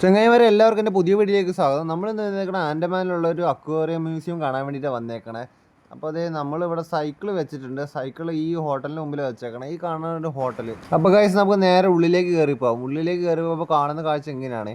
ചങ്ങായിമാരെ എല്ലാവർക്കും എന്റെ പുതിയ വീട്ടിലേക്ക് സ്വാഗതം. നമ്മൾ ഇന്ന് വന്നേക്കണ ആൻഡമാനിലുള്ള ഒരു അക്വേറിയം മ്യൂസിയം കാണാൻ വേണ്ടിയിട്ട് വന്നേക്കണേ. അപ്പോൾ അതേ നമ്മളിവിടെ സൈക്കിൾ വെച്ചിട്ടുണ്ട്. സൈക്കിൾ ഈ ഹോട്ടലിന് മുമ്പിൽ വെച്ചേക്കണം. ഈ കാണുന്ന ഒരു ഹോട്ടൽ അപ്പോൾ കഴിച്ച് നമുക്ക് നേരെ ഉള്ളിലേക്ക് കയറി പോകാം ഉള്ളിലേക്ക് കയറി പോകുമ്പോൾ കാണുന്ന കാഴ്ച എങ്ങനെയാണ്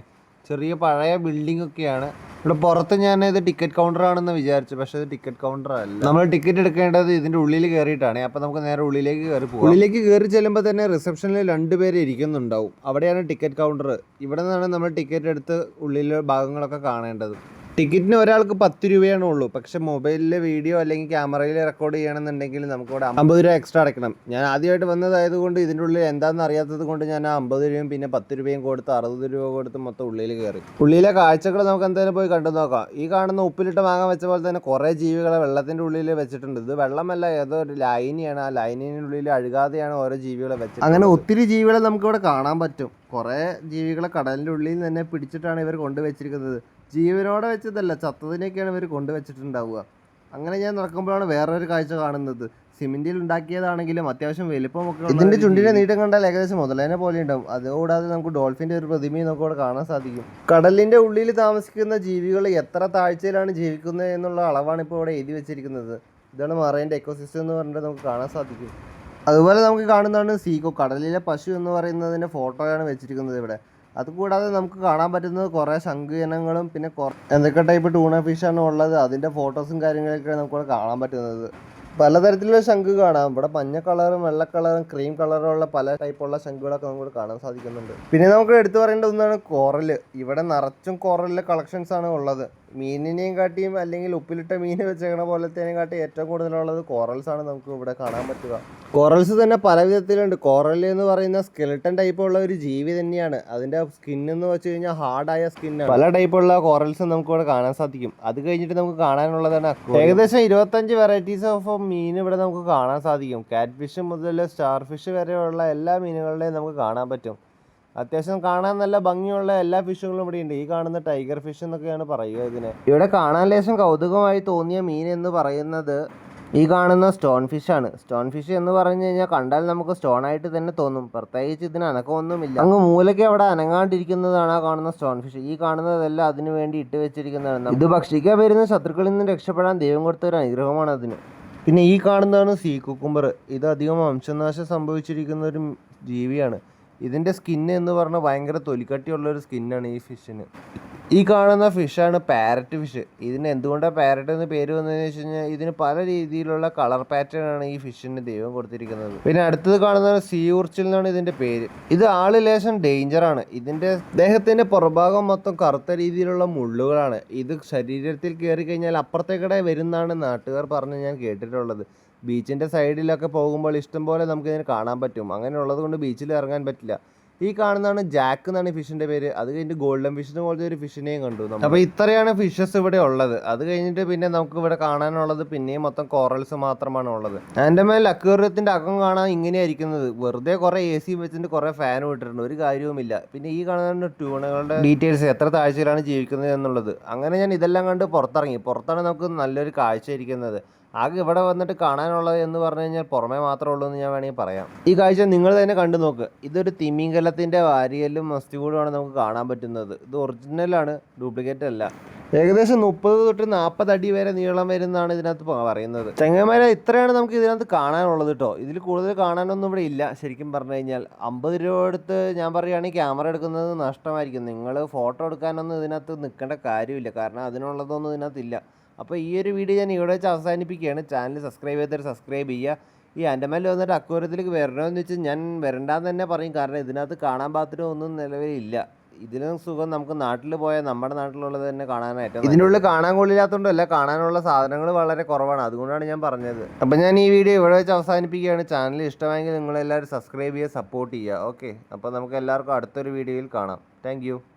ചെറിയ പഴയ ബിൽഡിംഗ് ഒക്കെയാണ്. ഇവിടെ പുറത്ത് ഞാൻ ഇത് ടിക്കറ്റ് കൗണ്ടർ ആണെന്ന് വിചാരിച്ചു പക്ഷെ ഇത് ടിക്കറ്റ് കൗണ്ടർ അല്ല നമ്മൾ ടിക്കറ്റ് എടുക്കേണ്ടത് ഇതിന്റെ ഉള്ളിൽ കയറിയിട്ടാണ്. അപ്പോൾ നമുക്ക് നേരെ ഉള്ളിലേക്ക് കയറി പോകും ഉള്ളിലേക്ക് കയറി ചെല്ലുമ്പോൾ തന്നെ റിസപ്ഷനിൽ രണ്ട് പേര് ഇരിക്കുന്നുണ്ടാവും. അവിടെയാണ് ടിക്കറ്റ് കൗണ്ടർ ഇവിടെ നിന്നാണ് നമ്മൾ ടിക്കറ്റ് എടുത്ത് ഉള്ളിലെ ഭാഗങ്ങളൊക്കെ കാണേണ്ടത്. ടിക്കറ്റിന് ഒരാൾക്ക് പത്ത് രൂപയാണ് ഉള്ളൂ. പക്ഷെ മൊബൈലിലെ വീഡിയോ അല്ലെങ്കിൽ ക്യാമറയിൽ റെക്കോർഡ് ചെയ്യണമെന്നുണ്ടെങ്കിൽ നമുക്ക് ഇവിടെ അമ്പത് രൂപ എക്സ്ട്രാ അടയ്ക്കണം. ഞാൻ ആദ്യമായിട്ട് വന്നതായത് കൊണ്ട് ഇതിന്റെ ഉള്ളിൽ എന്താണെന്ന് അറിയാത്തത് കൊണ്ട് ഞാൻ ആ അമ്പത് രൂപയും പിന്നെ പത്ത് രൂപയും കൊടുത്ത് അറുപത് രൂപ കൊടുത്ത് മൊത്തം ഉള്ളിൽ കയറി. ഉള്ളിലെ കാഴ്ചകൾ നമുക്ക് എന്തായാലും പോയി കണ്ടു നോക്കാം. ഈ കാണുന്ന ഉപ്പിലിട്ട് വാങ്ങാൻ വെച്ച പോലെ തന്നെ കുറേ ജീവികളെ വെള്ളത്തിന്റെ ഉള്ളിൽ വെച്ചിട്ടുണ്ട്. ഇത് വെള്ളമല്ല ഏതോ ഒരു ലൈനിയാണ് ആ ലൈനിനുള്ളിൽ അഴുകാതെയാണ് ഓരോ ജീവികളെ വെച്ചത് അങ്ങനെ ഒത്തിരി ജീവികളെ നമുക്കിവിടെ കാണാൻ പറ്റും. കുറേ ജീവികളെ കടലിന്റെ ഉള്ളിൽ നിന്ന് തന്നെ പിടിച്ചിട്ടാണ് ഇവർ കൊണ്ടുവച്ചിരിക്കുന്നത്. ജീവനോടെ വെച്ചതല്ല ചത്തതിനെയൊക്കെയാണ് ഇവർ കൊണ്ടുവച്ചിട്ടുണ്ടാവുക. അങ്ങനെ ഞാൻ നടക്കുമ്പോഴാണ് വേറൊരു കാഴ്ച കാണുന്നത്. സിമെന്റിൽ ഉണ്ടാക്കിയതാണെങ്കിലും അത്യാവശ്യം വലിപ്പമൊക്കെ ഇതിന്റെ ചുണ്ടിന്റെ നീട്ടം കണ്ടാൽ ഏകദേശം മുതലേനെ പോലെ ഉണ്ടാവും. അതുകൂടാതെ നമുക്ക് ഡോൾഫിന്റെ ഒരു പ്രതിമയും നമുക്ക് അവിടെ കാണാൻ സാധിക്കും. കടലിന്റെ ഉള്ളിൽ താമസിക്കുന്ന ജീവികൾ എത്ര താഴ്ചയിലാണ് ജീവിക്കുന്നത് എന്നുള്ള അളവാണ് ഇപ്പോൾ ഇവിടെ എഴുതി വെച്ചിരിക്കുന്നത്. ഇതാണ് മറൈന്റെ എക്കോസിസ്റ്റം എന്ന് പറഞ്ഞിട്ട് നമുക്ക് കാണാൻ സാധിക്കും. അതുപോലെ നമുക്ക് കാണുന്നതാണ് സീക്കോ കടലിലെ പശു എന്ന് പറയുന്നതിന്റെ ഫോട്ടോയാണ് വെച്ചിരിക്കുന്നത് ഇവിടെ. അതുകൂടാതെ നമുക്ക് കാണാൻ പറ്റുന്നത് കുറേ ശംഖുചനങ്ങളും പിന്നെ എന്തൊക്കെ ടൈപ്പ് ടൂണ ഫിഷാണ് ഉള്ളത് അതിന്റെ ഫോട്ടോസും കാര്യങ്ങളൊക്കെയാണ് നമുക്കിവിടെ കാണാൻ പറ്റുന്നത്. പലതരത്തിലുള്ള ശംഖ് കാണാം. ഇവിടെ മഞ്ഞ കളറും വെള്ള കളറും ക്രീം കളറും ഉള്ള പല ടൈപ്പുള്ള ശംഖുകളൊക്കെ നമുക്ക് കാണാൻ സാധിക്കുന്നുണ്ട്. പിന്നെ നമുക്ക് എടുത്തു പറയേണ്ട ഒന്നാണ് കോറൽ. ഇവിടെ നിറച്ചും കോറലിലെ കളക്ഷൻസ് ആണ് ഉള്ളത്. മീനിനെയും കാട്ടിയും അല്ലെങ്കിൽ ഉപ്പിലിട്ട മീൻ വെച്ചേക്കണ പോലത്തേനെയും കാട്ടി ഏറ്റവും കൂടുതലുള്ളത് കോറൽസ് ആണ് നമുക്ക് ഇവിടെ കാണാൻ പറ്റുക. കോറൽസ് തന്നെ പല വിധത്തിലുണ്ട്. കോറൽ എന്ന് പറയുന്ന സ്കെലിട്ടൺ ടൈപ്പ് ഉള്ള ഒരു ജീവി തന്നെയാണ്. അതിന്റെ സ്കിൻ എന്ന് വെച്ച് കഴിഞ്ഞാൽ ഹാർഡായ സ്കിന്നാണ് പല ടൈപ്പുള്ള കോറൽസ് നമുക്ക് ഇവിടെ കാണാൻ സാധിക്കും. അത് കഴിഞ്ഞിട്ട് നമുക്ക് കാണാനുള്ളതാണ് aquarium. ഏകദേശം ഇരുപത്തഞ്ച് വെറൈറ്റീസ് ഓഫ് മീൻ ഇവിടെ നമുക്ക് കാണാൻ സാധിക്കും. കാറ്റ് ഫിഷ് മുതൽ സ്റ്റാർ ഫിഷ് വരെയുള്ള എല്ലാ മീനുകളുടെയും നമുക്ക് കാണാൻ പറ്റും. അത്യാവശ്യം കാണാൻ നല്ല ഭംഗിയുള്ള എല്ലാ ഫിഷുകളും ഇവിടെ ഉണ്ട്. ഈ കാണുന്ന ടൈഗർ ഫിഷ് എന്നൊക്കെയാണ് പറയുക ഇതിനെ. ഇവിടെ കാണാൻ ലേശം കൗതുകമായി തോന്നിയ മീൻ എന്ന് പറയുന്നത് ഈ കാണുന്ന സ്റ്റോൺ ഫിഷ് ആണ്. സ്റ്റോൺ ഫിഷ് എന്ന് പറഞ്ഞു കഴിഞ്ഞാൽ കണ്ടാൽ നമുക്ക് സ്റ്റോൺ ആയിട്ട് തന്നെ തോന്നും. പ്രത്യേകിച്ച് ഇതിന് അനക്കമൊന്നുമില്ല. അങ്ങ് മൂലയ്ക്ക് അവിടെ അനങ്ങാണ്ടിരിക്കുന്നതാണ് ആ കാണുന്ന സ്റ്റോൺ ഫിഷ്. ഈ കാണുന്നതെല്ലാം അതിനു വേണ്ടി ഇട്ട് വെച്ചിരിക്കുന്നതാണ്. ഇത് ഭക്ഷിക്കാൻ വരുന്ന ശത്രുക്കളിൽ നിന്ന് രക്ഷപ്പെടാൻ ദൈവം കൊടുത്ത ഒരു അനുഗ്രഹമാണ് അതിന്. പിന്നെ ഈ കാണുന്നതാണ് സീ കുക്കുംബർ. ഇത് അധികം വംശനാശം സംഭവിച്ചിരിക്കുന്ന ഒരു ജീവിയാണ്. ഇതിന്റെ സ്കിന്ന് എന്ന് പറഞ്ഞാൽ ഭയങ്കര തൊലിക്കട്ടിയുള്ള ഒരു സ്കിന്നാണ് ഈ ഫിഷിന് ഈ കാണുന്ന ഫിഷാണ് പാരറ്റ് ഫിഷ് ഇതിന് എന്തുകൊണ്ടാണ് പാരറ്റ് എന്ന് പേര് വന്നതെന്ന് വെച്ച് കഴിഞ്ഞാൽ ഇതിന് പല രീതിയിലുള്ള കളർ പാറ്റേൺ ആണ് ഈ ഫിഷിന് ദൈവം കൊടുത്തിരിക്കുന്നത്. പിന്നെ അടുത്തത് കാണുന്ന സീ ഉർച്ചിൽ എന്നാണ് ഇതിന്റെ പേര്. ഇത് ആൾ ലേശം ഡേഞ്ചർ ആണ്. ഇതിന്റെ ദേഹത്തിന്റെ പുറഭാഗം മൊത്തം കറുത്ത രീതിയിലുള്ള മുള്ളുകളാണ്. ഇത് ശരീരത്തിൽ കയറി കഴിഞ്ഞാൽ അപ്പുറത്തേക്കിടെ വരുന്നതാണ് നാട്ടുകാർ പറഞ്ഞ് ഞാൻ കേട്ടിട്ടുള്ളത്. ബീച്ചിന്റെ സൈഡിലൊക്കെ പോകുമ്പോൾ ഇഷ്ടം പോലെ നമുക്ക് ഇതിനെ കാണാൻ പറ്റും. അങ്ങനെയുള്ളത് കൊണ്ട് ബീച്ചിൽ ഇറങ്ങാൻ പറ്റില്ല. ഈ കാണുന്നതാണ് ജാക്ക് എന്നാണ് ഈ ഫിഷിന്റെ പേര്. അത് കഴിഞ്ഞിട്ട് ഗോൾഡൻ ഫിഷിന് പോലത്തെ ഒരു ഫിഷിനെയും കണ്ടു. അപ്പൊ ഇത്രയാണ് ഫിഷസ് ഇവിടെ ഉള്ളത്. അത് കഴിഞ്ഞിട്ട് പിന്നെ നമുക്ക് ഇവിടെ കാണാനുള്ളത് പിന്നെയും മൊത്തം കോറൽസ് മാത്രമാണ് ഉള്ളത്. ആൻഡമാൻ അക്വേറിയത്തിന്റെ അകം കാണാൻ ഇങ്ങനെയായിരിക്കുന്നത്. വെറുതെ കുറെ എ സി വെച്ചിട്ട് കുറെ ഫാൻ ഇട്ടിട്ടുണ്ട്. ഒരു കാര്യവുമില്ല പിന്നെ ഈ കാണുന്ന ട്യൂണുകളുടെ ഡീറ്റെയിൽസ് എത്ര താഴ്ചയിലാണ് ജീവിക്കുന്നത് എന്നുള്ളത്. അങ്ങനെ ഞാൻ ഇതെല്ലാം കണ്ട് പുറത്തിറങ്ങി. പുറത്താണ് നമുക്ക് നല്ലൊരു കാഴ്ച ഇരിക്കുന്നത്. ആകെ ഇവിടെ വന്നിട്ട് കാണാനുള്ളത് എന്ന് പറഞ്ഞു കഴിഞ്ഞാൽ പുറമേ മാത്രമേ ഉള്ളൂ എന്ന് ഞാൻ വേണമെങ്കിൽ പറയാം. ഈ കാഴ്ച നിങ്ങൾ തന്നെ കണ്ടു നോക്ക്. ഇതൊരു തിമിംഗലത്തിന്റെ വാരിയലും മസ്തികൂടുമാണ് നമുക്ക് കാണാൻ പറ്റുന്നത്. ഇത് ഒറിജിനലാണ് ഡ്യൂപ്ലിക്കേറ്റ് അല്ല. ഏകദേശം മുപ്പത് തൊട്ട് നാൽപ്പത് അടി വരെ നീളം വരുന്നതാണ് ഇതിനകത്ത് പറയുന്നത്. ചെങ്ങന്മാരെ ഇത്രയാണ് നമുക്ക് ഇതിനകത്ത് കാണാനുള്ളത് കേട്ടോ. ഇതിൽ കൂടുതൽ കാണാനൊന്നും ഇവിടെ ഇല്ല. ശരിക്കും പറഞ്ഞു കഴിഞ്ഞാൽ അമ്പത് രൂപ എടുത്ത് ഞാൻ പറയുകയാണെങ്കിൽ ക്യാമറ എടുക്കുന്നത് നഷ്ടമായിരിക്കും. നിങ്ങൾ ഫോട്ടോ എടുക്കാനൊന്നും ഇതിനകത്ത് നിൽക്കേണ്ട കാര്യമില്ല. കാരണം അതിനുള്ളതൊന്നും ഇതിനകത്തില്ല അപ്പോൾ ഈ ഒരു വീഡിയോ ഞാൻ ഇവിടെ വെച്ച് അവസാനിപ്പിക്കുകയാണ്. ചാനൽ സബ്സ്ക്രൈബ് ചെയ്തിട്ട് സബ്സ്ക്രൈബ് ചെയ്യുക. ഈ അൻഡമാനിൽ വന്നിട്ട് അക്വേറിയത്തിലേക്ക് വരണമെന്ന് വെച്ചാൽ ഞാൻ വരണ്ടാന്ന് തന്നെ പറയും. കാരണം ഇതിനകത്ത് കാണാൻ പാത്രം ഒന്നും നിലവിലില്ല. ഇതിനും സുഖം നമുക്ക് നാട്ടിൽ പോയാൽ നമ്മുടെ നാട്ടിലുള്ളത് തന്നെ കാണാനായിട്ട് ഇതിനുള്ളിൽ കാണാൻ കൊള്ളില്ലാത്തതുകൊണ്ടല്ല കാണാനുള്ള സാധനങ്ങൾ വളരെ കുറവാണ്. അതുകൊണ്ടാണ് ഞാൻ പറഞ്ഞത്. അപ്പം ഞാൻ ഈ വീഡിയോ ഇവിടെ വെച്ച് അവസാനിപ്പിക്കുകയാണ്. ചാനൽ ഇഷ്ടമായെങ്കിൽ നിങ്ങളെല്ലാവരും സബ്സ്ക്രൈബ് ചെയ്യുക സപ്പോർട്ട് ചെയ്യുക. ഓക്കെ. അപ്പോൾ നമുക്ക് എല്ലാവർക്കും അടുത്തൊരു വീഡിയോയിൽ കാണാം. താങ്ക്